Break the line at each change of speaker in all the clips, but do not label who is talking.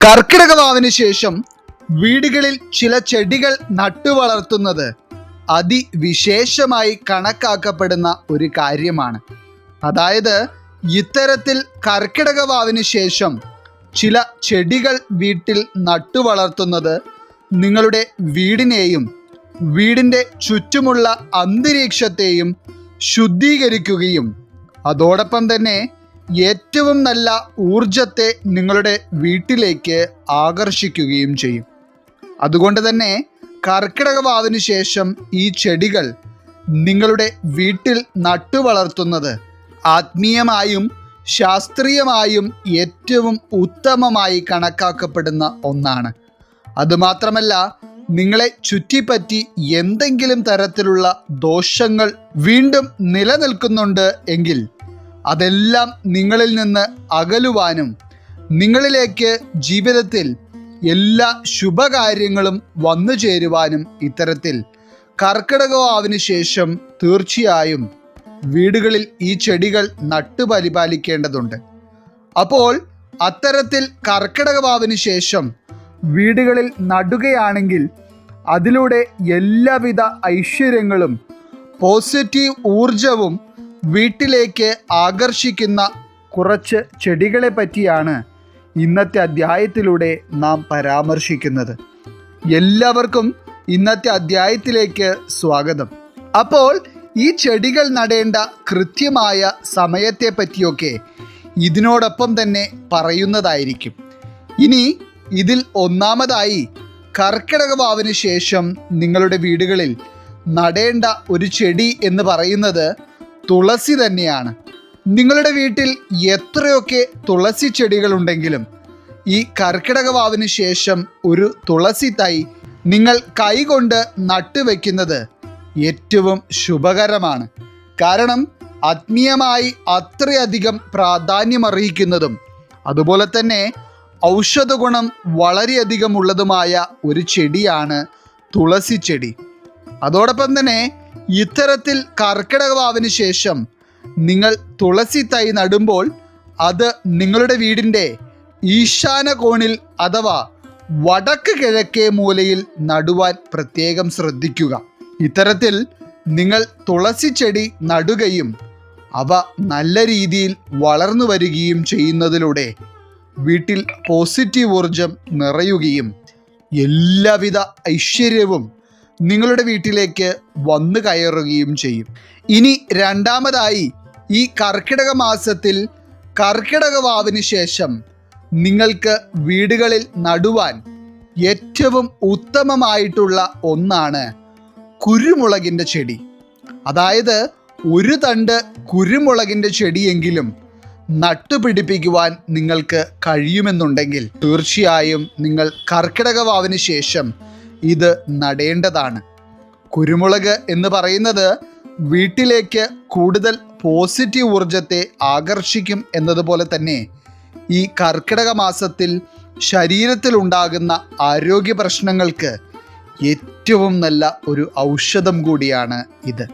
കർക്കിടക വാവിന് ശേഷം വീടുകളിൽ ചില ചെടികൾ നട്ടുവളർത്തുന്നത് അതിവിശേഷമായി കണക്കാക്കപ്പെടുന്ന ഒരു കാര്യമാണ്. അതായത് ഇത്തരത്തിൽ കർക്കിടക വാവിന് ശേഷം ചില ചെടികൾ വീട്ടിൽ നട്ടുവളർത്തുന്നത് നിങ്ങളുടെ വീടിനെയും വീടിന്റെ ചുറ്റുമുള്ള അന്തരീക്ഷത്തെയും ശുദ്ധീകരിക്കുകയും അതോടൊപ്പം തന്നെ ഏറ്റവും നല്ല ഊർജത്തെ നിങ്ങളുടെ വീട്ടിലേക്ക് ആകർഷിക്കുകയും ചെയ്യും. അതുകൊണ്ട് തന്നെ കർക്കിടക വാവിന് ശേഷം ഈ ചെടികൾ നിങ്ങളുടെ വീട്ടിൽ നട്ടുവളർത്തുന്നത് ആത്മീയമായും ശാസ്ത്രീയമായും ഏറ്റവും ഉത്തമമായി കണക്കാക്കപ്പെടുന്ന ഒന്നാണ്. അതുമാത്രമല്ല നിങ്ങളെ ചുറ്റിപ്പറ്റി എന്തെങ്കിലും തരത്തിലുള്ള ദോഷങ്ങൾ വീണ്ടും നിലനിൽക്കുന്നുണ്ട് എങ്കിൽ അതെല്ലാം നിങ്ങളിൽ നിന്ന് അകലുവാനും നിങ്ങളിലേക്ക് ജീവിതത്തിൽ എല്ലാ ശുഭകാര്യങ്ങളും വന്നു ചേരുവാനും ഇത്തരത്തിൽ കർക്കിടകവാവിന് ശേഷം തീർച്ചയായും വീടുകളിൽ ഈ ചെടികൾ നട്ടു പരിപാലിക്കേണ്ടതുണ്ട്. അപ്പോൾ അത്തരത്തിൽ കർക്കിടകവാവിന് ശേഷം വീടുകളിൽ നടുകയാണെങ്കിൽ അതിലൂടെ എല്ലാവിധ ഐശ്വര്യങ്ങളും പോസിറ്റീവ് ഊർജവും വീട്ടിലേക്ക് ആകർഷിക്കുന്ന കുറച്ച് ചെടികളെ പറ്റിയാണ് ഇന്നത്തെ അധ്യായത്തിലൂടെ നാം പരാമർശിക്കുന്നത്. എല്ലാവർക്കും ഇന്നത്തെ അധ്യായത്തിലേക്ക് സ്വാഗതം. അപ്പോൾ ഈ ചെടികൾ നടേണ്ട കൃത്യമായ സമയത്തെ പറ്റിയൊക്കെ ഇതിനോടൊപ്പം തന്നെ പറയുന്നതായിരിക്കും. ഇനി ഇതിൽ ഒന്നാമതായി കർക്കിടക ശേഷം നിങ്ങളുടെ വീടുകളിൽ നടേണ്ട ഒരു ചെടി എന്ന് പറയുന്നത് തുളസി തന്നെയാണ്. നിങ്ങളുടെ വീട്ടിൽ എത്രയൊക്കെ തുളസി ചെടികളുണ്ടെങ്കിലും ഈ കർക്കിടക വാവിന് ശേഷം ഒരു തുളസി തൈ നിങ്ങൾ കൈകൊണ്ട് നട്ടുവെക്കുന്നത് ഏറ്റവും ശുഭകരമാണ്. കാരണം ആത്മീയമായി അത്രയധികം പ്രാധാന്യമർഹിക്കുന്നതും അതുപോലെ തന്നെ ഔഷധ ഗുണം വളരെയധികം ഉള്ളതുമായ ഒരു ചെടിയാണ് തുളസി ചെടി. അതോടൊപ്പം തന്നെ ഇത്തരത്തിൽ കർക്കിടക വാവിന് ശേഷം നിങ്ങൾ തുളസി തൈ നടുമ്പോൾ അത് നിങ്ങളുടെ വീടിന്റെ ഈശാന കോണിൽ അഥവാ വടക്ക് കിഴക്കേ മൂലയിൽ നടുവാൻ പ്രത്യേകം ശ്രദ്ധിക്കുക. ഇത്തരത്തിൽ നിങ്ങൾ തുളസി ചെടി നടുകയും അവ നല്ല രീതിയിൽ വളർന്നു വരികയും ചെയ്യുന്നതിലൂടെ വീട്ടിൽ പോസിറ്റീവ് ഊർജം നിറയുകയും എല്ലാവിധ ഐശ്വര്യവും നിങ്ങളുടെ വീട്ടിലേക്ക് വന്നു കയറുകയും ചെയ്യും. ഇനി രണ്ടാമതായി ഈ കർക്കിടക മാസത്തിൽ കർക്കിടക വാവിന് ശേഷം നിങ്ങൾക്ക് വീടുകളിൽ നടുവാൻ ഏറ്റവും ഉത്തമമായിട്ടുള്ള ഒന്നാണ് കുരുമുളകിന്റെ ചെടി. അതായത് ഒരു തണ്ട് കുരുമുളകിന്റെ ചെടിയെങ്കിലും നട്ടുപിടിപ്പിക്കുവാൻ നിങ്ങൾക്ക് കഴിയുമെന്നുണ്ടെങ്കിൽ തീർച്ചയായും നിങ്ങൾ കർക്കിടക വാവിന് ശേഷം ഇത് നടേണ്ടതാണ്. കുരുമുളക് എന്ന് പറയുന്നത് വീട്ടിലേക്ക് കൂടുതൽ പോസിറ്റീവ് ഊർജത്തെ ആകർഷിക്കും എന്നതുപോലെ തന്നെ ഈ കർക്കിടക മാസത്തിൽ ശരീരത്തിലുണ്ടാകുന്ന ആരോഗ്യ പ്രശ്നങ്ങൾക്ക് ഏറ്റവും നല്ല ഒരു ഔഷധം കൂടിയാണ് ഇത്.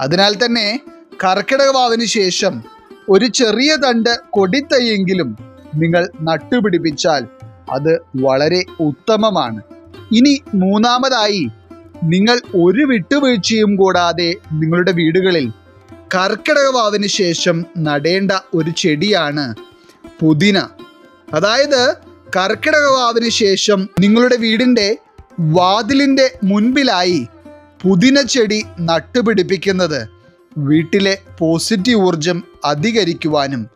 അതിനാൽ തന്നെ കർക്കിടക വാവിന് ശേഷം ഒരു ചെറിയ തണ്ട് കൊടിത്തൈയെങ്കിലും നിങ്ങൾ നട്ടുപിടിപ്പിച്ചാൽ അത് വളരെ ഉത്തമമാണ്. ഇനി മൂന്നാമതായി നിങ്ങൾ ഒരു വിട്ടുവീഴ്ചയും കൂടാതെ നിങ്ങളുടെ വീടുകളിൽ കർക്കിടക വാവിന് ശേഷം നടേണ്ട ഒരു ചെടിയാണ് പുതിന. അതായത് കർക്കിടക വാവിന് ശേഷം നിങ്ങളുടെ വീടിന്റെ വാതിലിന്റെ മുൻപിലായി പുതിന ചെടി നട്ടുപിടിപ്പിക്കുന്നത് വീട്ടിലെ പോസിറ്റീവ് ഊർജം അധികരിക്കുവാനും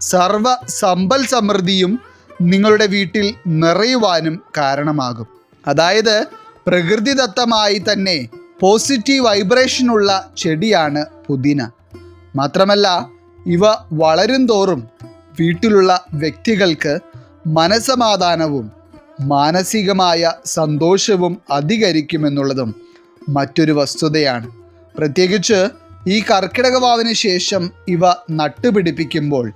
സർവ സമ്പൽ സമൃദ്ധിയും നിങ്ങളുടെ വീട്ടിൽ നിറയുവാനും കാരണമാകും. അതായത് പ്രകൃതിദത്തമായി തന്നെ പോസിറ്റീവ് വൈബ്രേഷനുള്ള ചെടിയാണ് പുതിന. മാത്രമല്ല ഇവ വളരും തോറും വീട്ടിലുള്ള വ്യക്തികൾക്ക് മനസമാധാനവും മാനസികമായ സന്തോഷവും അധികരിക്കുമെന്നുള്ളതും മറ്റൊരു വസ്തുതയാണ്. പ്രത്യേകിച്ച് ഈ കർക്കിടക വാവിന് ശേഷം ഇവ നട്ടുപിടിപ്പിക്കുമ്പോൾ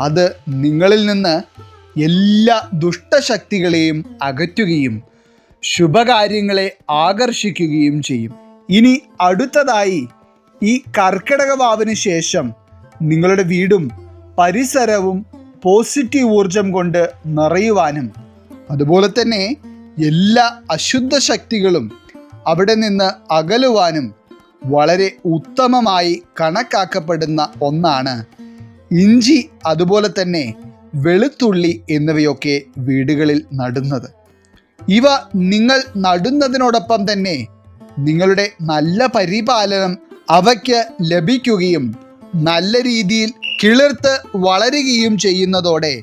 അത് നിങ്ങളിൽ നിന്ന് എല്ലാ ദുഷ്ടശക്തികളെയും അകറ്റുകയും ശുഭകാര്യങ്ങളെ ആകർഷിക്കുകയും ചെയ്യും. ഇനി അടുത്തതായി ഈ കർക്കിടക വാവിന് ശേഷം നിങ്ങളുടെ വീടും പരിസരവും പോസിറ്റീവ് ഊർജം കൊണ്ട് നിറയുവാനും അതുപോലെ തന്നെ എല്ലാ അശുദ്ധ ശക്തികളും അവിടെ നിന്ന് അകലുവാനും വളരെ ഉത്തമമായി കണക്കാക്കപ്പെടുന്ന ഒന്നാണ്. ഇഞ്ചി അതുപോലെ തന്നെ വെളുത്തുള്ളി എന്നിവയൊക്കെ വീടുകളിൽ നടുന്നത്. ഇവ നിങ്ങൾ നടുന്നതിനോടൊപ്പം തന്നെ നിങ്ങളുടെ നല്ല പരിപാലനം അവയ്ക്ക് ലഭിക്കുകയും നല്ല രീതിയിൽ കിളിർത്ത് വളരുകയും ചെയ്യുന്നതോടെ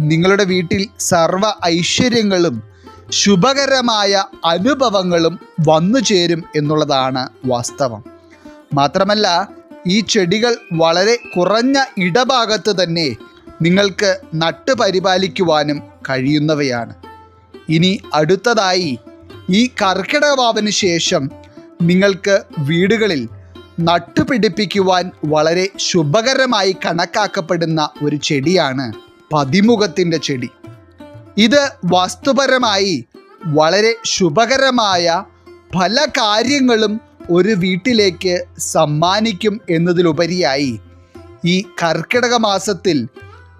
നിങ്ങളുടെ വീട്ടിൽ സർവ ഐശ്വര്യങ്ങളും ശുഭകരമായ അനുഭവങ്ങളും വന്നു ചേരും എന്നുള്ളതാണ് വാസ്തവം. മാത്രമല്ല ഈ ചെടികൾ വളരെ കുറഞ്ഞ ഇടഭാഗത്ത് തന്നെ നിങ്ങൾക്ക് നട്ടുപരിപാലിക്കുവാനും കഴിയുന്നവയാണ്. ഇനി അടുത്തതായി ഈ കർക്കിടകവാവിന് ശേഷം നിങ്ങൾക്ക് വീടുകളിൽ നട്ടുപിടിപ്പിക്കുവാൻ വളരെ ശുഭകരമായി കണക്കാക്കപ്പെടുന്ന ഒരു ചെടിയാണ് പതിമുഖത്തിന്റെ ചെടി. ഇത് വസ്തുപരമായി വളരെ ശുഭകരമായ പല കാര്യങ്ങളും ഒരു വീട്ടിലേക്ക് സമ്മാനിക്കും എന്നതിലുപരിയായി ഈ കർക്കിടക മാസത്തിൽ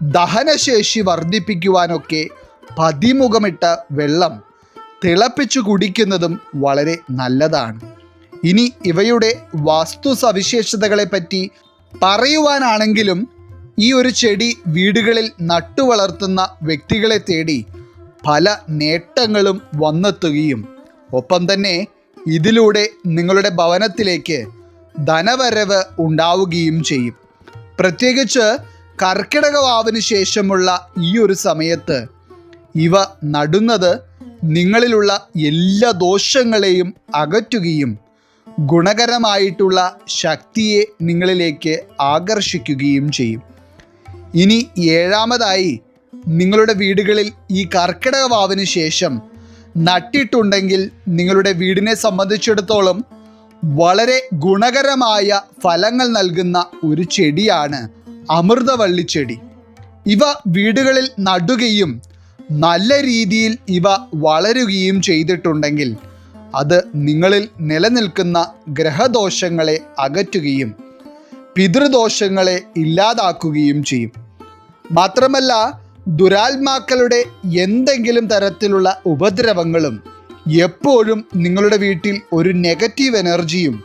ദഹനശേഷി വർദ്ധിപ്പിക്കുവാനൊക്കെ പതിമുഖമിട്ട വെള്ളം തിളപ്പിച്ചു കുടിക്കുന്നതും വളരെ നല്ലതാണ്. ഇനി ഇവയുടെ വാസ്തു സവിശേഷതകളെ പറ്റി പറയുവാനാണെങ്കിലും ഈ ഒരു ചെടി വീടുകളിൽ നട്ടുവളർത്തുന്ന വ്യക്തികളെ തേടി പല നേട്ടങ്ങളും വന്നെത്തുകയും ഒപ്പം തന്നെ ഇതിലൂടെ നിങ്ങളുടെ ഭവനത്തിലേക്ക് ധനവരവ് ഉണ്ടാവുകയും ചെയ്യും. പ്രത്യേകിച്ച് കർക്കിടക വാവിന് ശേഷമുള്ള ഈ ഒരു സമയത്ത് ഇവ നടുന്നത് നിങ്ങളിലുള്ള എല്ലാ ദോഷങ്ങളെയും അകറ്റുകയും ഗുണകരമായിട്ടുള്ള ശക്തിയെ നിങ്ങളിലേക്ക് ആകർഷിക്കുകയും ചെയ്യും. ഇനി ഏഴാമതായി നിങ്ങളുടെ വീടുകളിൽ ഈ കർക്കിടക വാവിന് ശേഷം നട്ടിട്ടുണ്ടെങ്കിൽ നിങ്ങളുടെ വീടിനെ സംബന്ധിച്ചിടത്തോളം വളരെ ഗുണകരമായ ഫലങ്ങൾ നൽകുന്ന ഒരു ചെടിയാണ് അമൃതവള്ളി ചെടി ഇവ വീടുകളിൽ നടുകയും നല്ല രീതിയിൽ ഇവ വളരുകയും ചെയ്തിട്ടുണ്ടെങ്കിൽ അത് നിങ്ങളിൽ നിലനിൽക്കുന്ന ഗ്രഹദോഷങ്ങളെ അകറ്റുകയും പിതൃദോഷങ്ങളെ ഇല്ലാതാക്കുകയും ചെയ്യും. മാത്രമല്ല ദുരാത്മാക്കളുടെ എന്തെങ്കിലും തരത്തിലുള്ള ഉപദ്രവങ്ങളും എപ്പോഴും നിങ്ങളുടെ വീട്ടിൽ ഒരു നെഗറ്റീവ് എനർജിയും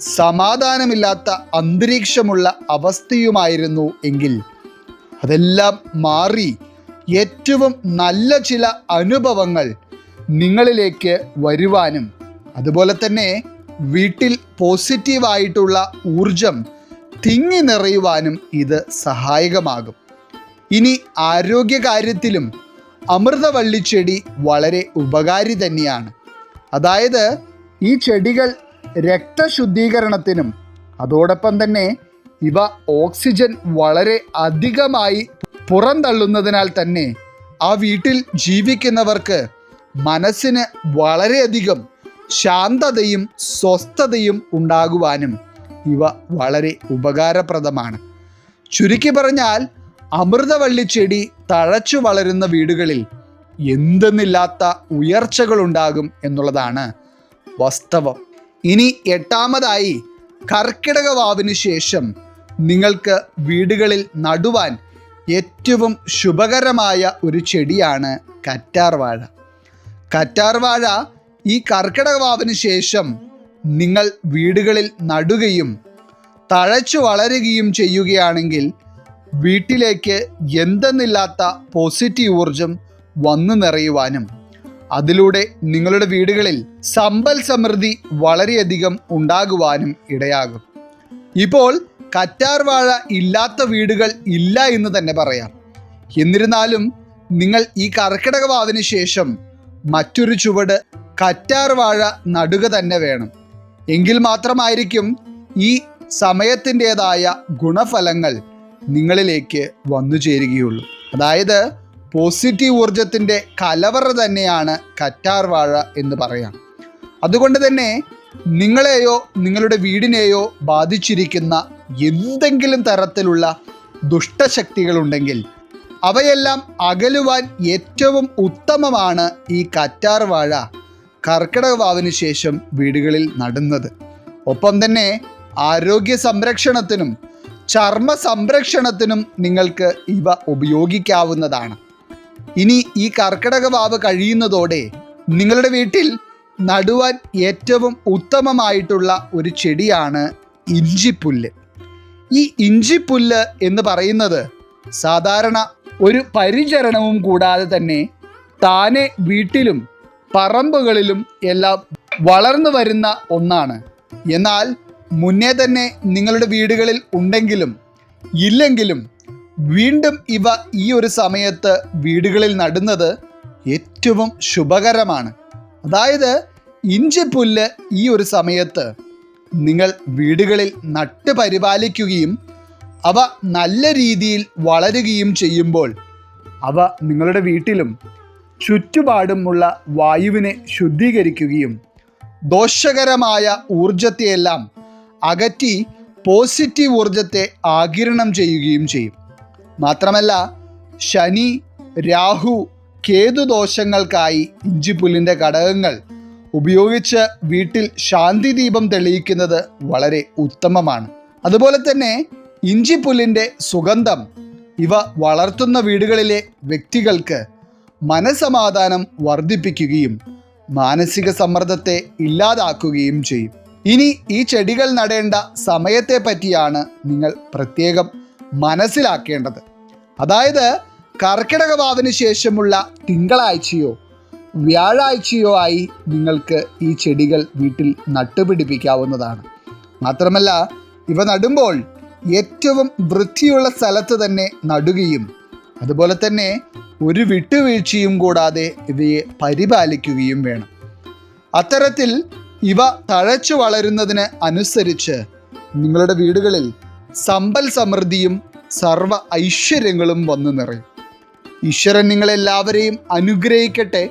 സമാധാനമില്ലാത്ത അന്തരീക്ഷമുള്ള അവസ്ഥയുമായിരുന്നു എങ്കിൽ അതെല്ലാം മാറി ഏറ്റവും നല്ല ചില അനുഭവങ്ങൾ നിങ്ങളിലേക്ക് വരുവാനും അതുപോലെ തന്നെ വീട്ടിൽ പോസിറ്റീവായിട്ടുള്ള ഊർജം തിങ്ങി നിറയുവാനും ഇത് സഹായകമാകും. ഇനി ആരോഗ്യകാര്യത്തിലും അമൃതവള്ളിച്ചെടി വളരെ ഉപകാരി തന്നെയാണ്. അതായത് ഈ ചെടികൾ രക്തശുദ്ധീകരണത്തിനും അതോടൊപ്പം തന്നെ ഇവ ഓക്സിജൻ വളരെ അധികമായി പുറന്തള്ളുന്നതിനാൽ തന്നെ ആ വീട്ടിൽ ജീവിക്കുന്നവർക്ക് മനസ്സിന് വളരെയധികം ശാന്തതയും സ്വസ്ഥതയും ഉണ്ടാകുവാനും ഇവ വളരെ ഉപകാരപ്രദമാണ്. ചുരുക്കി പറഞ്ഞാൽ അമൃതവള്ളി ചെടി തഴച്ചു വളരുന്ന വീടുകളിൽ എന്തെന്നില്ലാത്ത ഉയർച്ചകളുണ്ടാകും എന്നുള്ളതാണ് വാസ്തവം. ഇനി എട്ടാമതായി കർക്കിടക വാവിന് ശേഷം നിങ്ങൾക്ക് വീടുകളിൽ നടുവാൻ ഏറ്റവും ശുഭകരമായ ഒരു ചെടിയാണ് കറ്റാർവാഴ. കറ്റാർവാഴ കറ്റാർ വാഴ ഈ കർക്കിടക വാവിന് ശേഷം നിങ്ങൾ വീടുകളിൽ നടുകയും തഴച്ചു വളരുകയും ചെയ്യുകയാണെങ്കിൽ വീട്ടിലേക്ക് എന്തെന്നില്ലാത്ത പോസിറ്റീവ് ഊർജം വന്നു നിറയുവാനും അതിലൂടെ നിങ്ങളുടെ വീടുകളിൽ സമ്പൽ സമൃദ്ധി വളരെയധികം ഉണ്ടാകുവാനും ഇടയാകും. ഇപ്പോൾ കറ്റാർ വാഴ ഇല്ലാത്ത വീടുകൾ ഇല്ല എന്ന് തന്നെ പറയാം. എന്നിരുന്നാലും നിങ്ങൾ ഈ കർക്കിടക വാതിന് ശേഷം മറ്റൊരു ചുവട് കറ്റാർ വാഴ നടുക തന്നെ വേണം. എങ്കിൽ മാത്രമായിരിക്കും ഈ സമയത്തിന്റെതായ ഗുണഫലങ്ങൾ നിങ്ങളിലേക്ക് വന്നു ചേരുകയുള്ളൂ. അതായത് പോസിറ്റീവ് ഊർജത്തിന്റെ കലവറ തന്നെയാണ് കറ്റാർ വാഴ എന്ന് പറയാം. അതുകൊണ്ട് തന്നെ നിങ്ങളെയോ നിങ്ങളുടെ വീടിനെയോ ബാധിച്ചിരിക്കുന്ന എന്തെങ്കിലും തരത്തിലുള്ള ദുഷ്ടശക്തികളുണ്ടെങ്കിൽ അവയെല്ലാം അകലുവാൻ ഏറ്റവും ഉത്തമമാണ് ഈ കറ്റാർ വാഴ കർക്കിടക വാവിന് ശേഷം വീടുകളിൽ നടുന്നത്. ഒപ്പം തന്നെ ആരോഗ്യ സംരക്ഷണത്തിനും ചർമ്മ സംരക്ഷണത്തിനും നിങ്ങൾക്ക് ഇവ ഉപയോഗിക്കാവുന്നതാണ്. ഇനി ഈ കർക്കിടക വാവ് കഴിയുന്നതോടെ നിങ്ങളുടെ വീട്ടിൽ നടുവാൻ ഏറ്റവും ഉത്തമമായിട്ടുള്ള ഒരു ചെടിയാണ് ഇഞ്ചിപ്പുല്ല്. ഈ ഇഞ്ചിപ്പുല്ല് എന്ന് പറയുന്നത് സാധാരണ ഒരു പരിചരണവും കൂടാതെ തന്നെ താനെ വീട്ടിലും പറമ്പുകളിലും എല്ലാം വളർന്നു വരുന്ന ഒന്നാണ്. എന്നാൽ മുന്നേ തന്നെ നിങ്ങളുടെ വീടുകളിൽ ഉണ്ടെങ്കിലും ഇല്ലെങ്കിലും വീണ്ടും ഇവ ഈ ഒരു സമയത്ത് വീടുകളിൽ നടുന്നത് ഏറ്റവും ശുഭകരമാണ്. അതായത് ഇഞ്ചിപ്പുല്ല് ഈ ഒരു സമയത്ത് നിങ്ങൾ വീടുകളിൽ നട്ട് പരിപാലിക്കുകയും അവ നല്ല രീതിയിൽ വളരുകയും ചെയ്യുമ്പോൾ അവ നിങ്ങളുടെ വീട്ടിലും ചുറ്റുപാടുമുള്ള വായുവിനെ ശുദ്ധീകരിക്കുകയും ദോഷകരമായ ഊർജത്തെയെല്ലാം അകറ്റി പോസിറ്റീവ് ഊർജത്തെ ആകിരണം ചെയ്യുകയും ചെയ്യും. മാത്രമല്ല ശനി രാഹു കേതു ദോഷങ്ങൾക്കായി ഇഞ്ചിപ്പുല്ലിന്റെ ഘടകങ്ങൾ ഉപയോഗിച്ച് വീട്ടിൽ ശാന്തി ദീപം തെളിയിക്കുന്നത് വളരെ ഉത്തമമാണ്. അതുപോലെ തന്നെ ഇഞ്ചിപ്പുല്ലിന്റെ സുഗന്ധം ഇവ വളർത്തുന്ന വീടുകളിലെ വ്യക്തികൾക്ക് മനസമാധാനം വർദ്ധിപ്പിക്കുകയും മാനസിക സമ്മർദ്ദത്തെ ഇല്ലാതാക്കുകയും ചെയ്യും. ഇനി ഈ ചെടികൾ നടേണ്ട സമയത്തെ പറ്റിയാണ് നിങ്ങൾ പ്രത്യേകം മനസ്സിലാക്കേണ്ടത്. അതായത് കർക്കിടക വാവിന് ശേഷമുള്ള തിങ്കളാഴ്ചയോ വ്യാഴാഴ്ചയോ ആയി നിങ്ങൾക്ക് ഈ ചെടികൾ വീട്ടിൽ നട്ടുപിടിപ്പിക്കാവുന്നതാണ്. മാത്രമല്ല ഇവ നടുമ്പോൾ ഏറ്റവും വൃത്തിയുള്ള സ്ഥലത്ത് തന്നെ നടുകയും അതുപോലെ തന്നെ ഒരു വിട്ടുവീഴ്ചയും കൂടാതെ ഇവയെ പരിപാലിക്കുകയും വേണം. അത്തരത്തിൽ ഇവ തഴച്ചു വളരുന്നതിന് അനുസരിച്ച് നിങ്ങളുടെ വീടുകളിൽ സമ്പൽ സമൃദ്ധിയും സർവ ഐശ്വര്യങ്ങളും വന്നു നിറയും. ഈശ്വരൻ നിങ്ങളെല്ലാവരെയും അനുഗ്രഹിക്കട്ടെ.